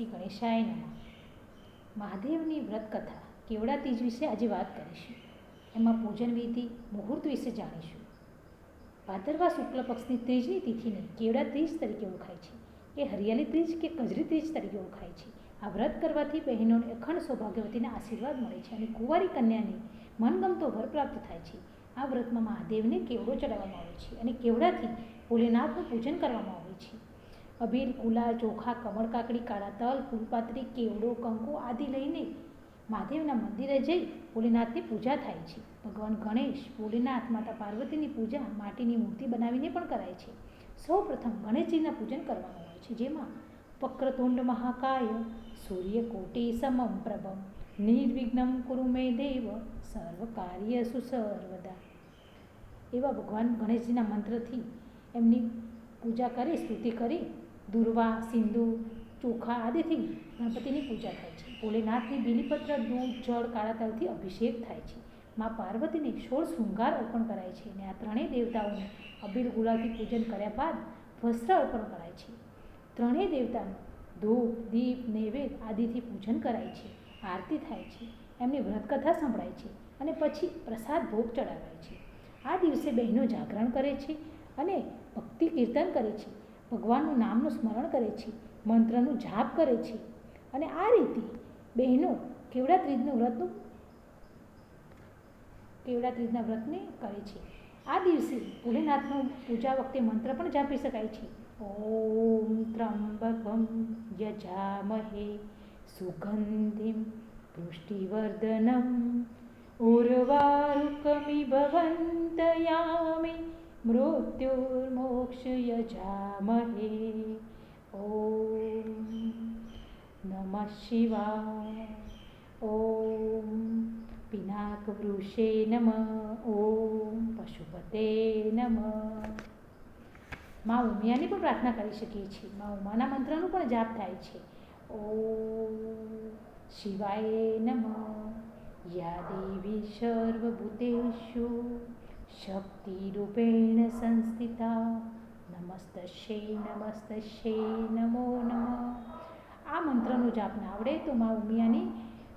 શ્રી ગણેશાય નમઃ. મહાદેવની વ્રત કથા કેવડા તીજ વિશે આજે વાત કરીશું. એમાં પૂજન વિધિ, મુહૂર્ત વિશે જાણીશું. ભાદરવા શુક્લ પક્ષની ત્રીજની તિથિને કેવડા ત્રીજ તરીકે ઓળખાય છે? કે હરિયાળી ત્રીજ કે કજરી ત્રીજ તરીકે ઓળખાય છે? આ વ્રત કરવાથી બહેનોને અખંડ સૌભાગ્યવતીના આશીર્વાદ મળે છે અને કુંવારી કન્યાને મનગમતો વર પ્રાપ્ત થાય છે. આ વ્રતમાં મહાદેવને કેવડો ચડાવવામાં આવે છે અને કેવડાથી ભોલેનાથનું પૂજન કરવામાં આવે છે? અબીલ કુલા, ચોખા, કમળ, કાકડી, કાળા તલ ફૂલપાત્રી કેવડો, કંકુ આદિ લઈને મહાદેવના મંદિરે જઈ ભોલેનાથની પૂજા થાય છે. ભગવાન ગણેશ ભોલેનાથ માતા પાર્વતીની પૂજા માટીની મૂર્તિ બનાવીને પણ કરાય છે. સૌ પ્રથમ ગણેશજીના પૂજન કરવાનું હોય છે, જેમાં વક્રતુંડ મહાકાય સૂર્યકોટી સમમ પ્રભમ, નિર્વિઘ્નમ કુરુ મે દેવ, સર્વ કાર્ય સુસર્વદા એવા ભગવાન ગણેશજીના મંત્રથી એમની પૂજા કરી, સ્તુતિ કરી દુર્વા સિંદુ ચોખા આદિથી ગણપતિની પૂજા થાય છે. ભોલેનાથની બિલીપત્ર, દૂધ, જળ, કાળા તલથી અભિષેક થાય છે. મા પાર્વતીને સોળ શૃંગાર અર્પણ કરાય છે અને આ ત્રણેય દેવતાઓને અબીલ ગુલાલથી પૂજન કર્યા બાદ વસ્ત્ર અર્પણ કરાય છે. ત્રણેય દેવતાનું ધૂપ, દીપ, નૈવેદ્ય આદિથી પૂજન કરાય છે. આરતી થાય છે. એમની વ્રતકથા સંભળાય છે અને પછી પ્રસાદ ભોગ ચડાવાય છે. આ દિવસે બહેનો જાગરણ કરે છે અને ભક્તિ કીર્તન કરે છે. ભગવાનનું નામનું સ્મરણ કરે છે, મંત્રનું જાપ કરે છે. અને આ રીતે બહેનો કેવડા ત્રીજનું વ્રતનું કેવડા ત્રીજના વ્રતને કરે છે. આ દિવસે ભોલેનાથનું પૂજા વખતે મંત્ર પણ જાપી શકાય છે. ઓમ ત્રંબકમ યજામહે સુગંધિમ પુષ્ટિવર્ધનમ. ઉર્વારુકમિ ભવંતયામિ મૃત્યુર્મોક્ષ યજામહે ઓમ નમઃ શિવાય ઓમ પિનાક વૃષે નમ ઓમ પશુપતે નમ મા ઉમિયાની પણ પ્રાર્થના કરી શકીએ છીએ. મા ઉમાના મંત્રનો પણ જાપ થાય છે. ઓમ શિવાય નમ. યા દેવી સર્વભૂતેષુ. શક્તિરૂપેણ સંસ્થિતા નમસ્તશ્યે નમસ્તશ્યે નમો નમઃ આ મંત્રનો જાપ ના આવડે તો મા ઉમિયાની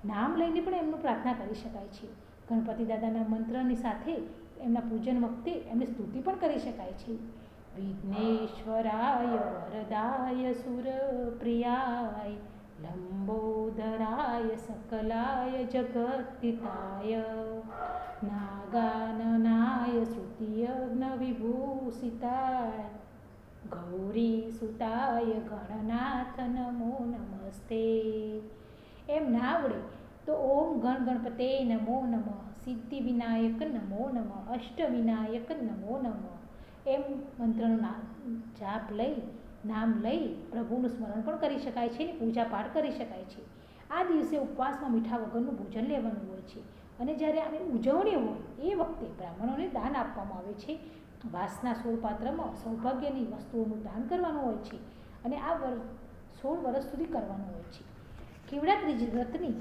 નામ લઈને પણ એમનું પ્રાર્થના કરી શકાય છે ગણપતિ દાદાના મંત્રની સાથે એમના પૂજન વખતે એમની સ્તુતિ પણ કરી શકાય છે વિઘ્નેશ્વરાય વરદાય સુરપ્રિયાય જગતિતાય નાગાનનાય શ્રુતિયજ્ઞ વિભૂષિતાય ગૌરી સુતાય ગણનાથ નમો નમસ્તે એમ ના આવડે તો ઓમ ગણ ગણપતે નમો નમઃ સિદ્ધિ વિનાયક નમો નમઃ અષ્ટ વિનાયક નમો નમઃ એમ મંત્રનો જાપ લઈ નામ લઈ પ્રભુનું સ્મરણ પણ કરી શકાય છે અને પૂજા પાઠ કરી શકાય છે. આ દિવસે ઉપવાસમાં મીઠા વગરનું ભોજન લેવાનું હોય છે અને જ્યારે આની ઉજવણી હોય એ વખતે બ્રાહ્મણોને દાન આપવામાં આવે છે. વાસના સોળ પાત્રમાં સૌભાગ્યની વસ્તુઓનું દાન કરવાનું હોય છે અને આ વર, સોળ વર્ષ સુધી કરવાનું હોય છે. કેવડા ત્રીજી વ્રતની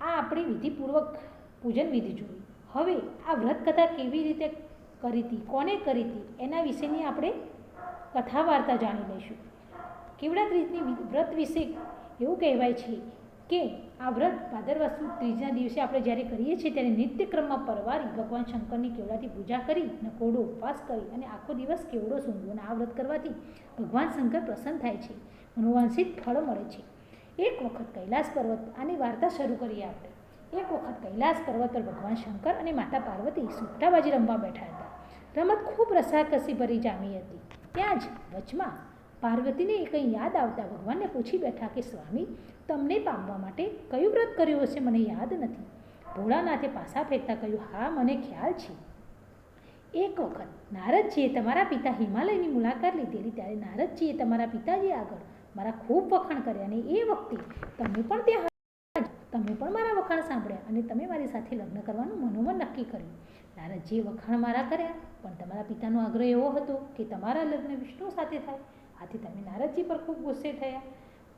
આ આપણી વિધિપૂર્વક પૂજન વિધિ જોઈ. હવે આ વ્રત કથા કેવી રીતે કરી હતી, કોને કરી હતી, એના વિશેની આપણે કથા વાર્તા જાણી લઈશું. કેવડા ત્રીજની વ્રત વિશે એવું કહેવાય છે કે આ વ્રત ભાદરવા સુદ ત્રીજના દિવસે આપણે જ્યારે કરીએ છીએ ત્યારે નિત્યક્રમમાં પરવારી, ભગવાન શંકરની કેવડાથી પૂજા કરી, નકોડો ઉપવાસ કરી અને આખો દિવસ કેવડો સૂંઘવો અને આ વ્રત કરવાથી ભગવાન શંકર પ્રસન્ન થાય છે. મનોવાંછિત ફળ મળે છે. એક વખત કૈલાસ પર્વત આની વાર્તા શરૂ કરીએ આપણે. એક વખત કૈલાસ પર્વત પર ભગવાન શંકર અને માતા પાર્વતી સુટ્ટાબાજી રમવા બેઠા હતા. રમત ખૂબ રસાકસી ભરી જામી હતી. ત્યાં જ વચમાં પાર્વતીને કંઈ યાદ આવતા ભગવાનને પૂછી બેઠા કે, સ્વામી, તમને પામવા માટે કયું વ્રત કર્યું હશે? મને યાદ નથી. ભોળાનાથે પાસા ફેંકતા કહ્યું, હા, મને ખ્યાલ છે. એક વખત નારદજીએ તમારા પિતા હિમાલયની મુલાકાત લીધેલી, ત્યારે નારદજીએ તમારા પિતાજી આગળ મારા ખૂબ વખાણ કર્યા અને એ વખતે તમે પણ ત્યાં તમે પણ મારા વખાણ સાંભળ્યા અને તમે મારી સાથે લગ્ન કરવાનું મનોમન નક્કી કર્યું. નારદજીએ વખાણ મારા કર્યા. પણ તમારા પિતાનો આગ્રહ એવો હતો કે તમારા લગ્ન વિષ્ણુ સાથે થાય. આથી તમે નારદજી પર ખૂબ ગુસ્સે થયા.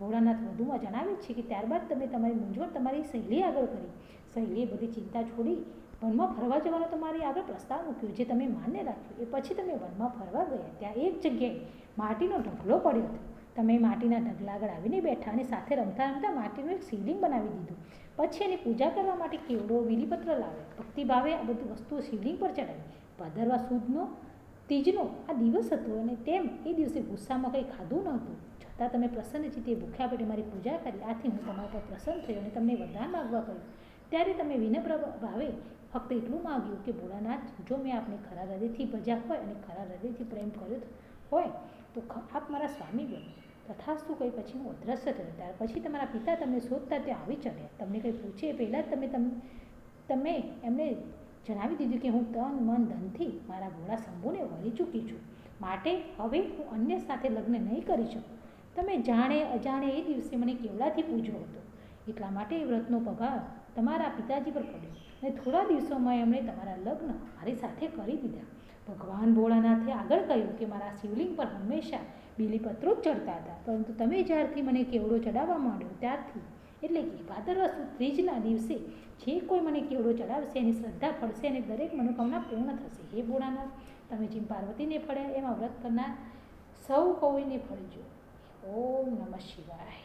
ભોળાનાથ વધુમાં જણાવે છે કે ત્યારબાદ તમે તમારી મૂંઝવણ તમારી સહેલી આગળ કરી. સહેલીએ બધી ચિંતા છોડી વનમાં ફરવા જવાનો તમારી આગળ પ્રસ્તાવ મૂક્યો, જે તમે માન્ય રાખ્યો. એ પછી તમે વનમાં ફરવા ગયા. ત્યાં એક જગ્યાએ માટીનો ઢગલો પડ્યો હતો. તમે માટીના ઢગલા આગળ આવીને બેઠા અને સાથે રમતા રમતા માટીનું એક શિવલિંગ બનાવી દીધું. પછી એની પૂજા કરવા માટે કેવડો બીલીપત્ર લાવ્યો. ભક્તિભાવે આ બધી વસ્તુઓ શિવલિંગ પર ચડાવી. ભાદરવા સુદનો, તીજનો આ દિવસ હતો અને તેમ એ દિવસે ગુસ્સામાં કંઈ ખાધું નહોતું. છતાં તમે પ્રસન્ન ચિત્તે ભૂખ્યા પેટે મારી પૂજા કરી. આથી હું તમારા પર પ્રસન્ન થયો અને તમને વરદાન માગવા કહ્યું ત્યારે તમે વિનમ્ર ભાવે ફક્ત એટલું માગ્યું કે, ભોળાનાથ, જો મેં આપને ખરા હૃદયથી ભજ્યા હોય અને ખરા હૃદયથી પ્રેમ કર્યો હોય, તો આપ મારા સ્વામી બનો. તથાસ્તુ કહી પછી હું અદ્રશ્ય થયો. ત્યાર પછી તમારા પિતા તમને શોધતા ત્યાં આવી ચડ્યા. તમને કંઈ પૂછે પહેલાં જ તમ, તમે એમને જણાવી દીધું કે હું તન મન ધનથી મારા ભોળા શંભુને વળી ચૂકી છું. માટે હવે હું અન્ય સાથે લગ્ન નહીં કરી શકું. તમે જાણે અજાણે એ દિવસે મને કેવડાથી પૂજ્યો હતો. એટલા માટે એ વ્રતનો પગાર તમારા પિતાજી પર પડ્યો અને થોડા દિવસોમાં એમણે તમારા લગ્ન મારી સાથે કરી દીધા. ભગવાન ભોળાનાથે આગળ કહ્યું કે મારા શિવલિંગ પર હંમેશા બીલીપત્રો જ ચડતા હતા. પરંતુ તમે જ્યારથી મને કેવડો ચડાવવા માંડ્યો ત્યારથી, એટલે કે ભાદરવા સુદ ત્રીજના દિવસે જે કોઈ મને કેવડો ચડાવશે એની શ્રદ્ધા ફળશે અને દરેક મનોકામના પૂર્ણ થશે. હે ભોળાનાથ, તમે જેમ પાર્વતીને ફળ્યા, એમાં વ્રત કરનાર સૌ કોઈને ફળજો. ઓમ નમઃ શિવાય.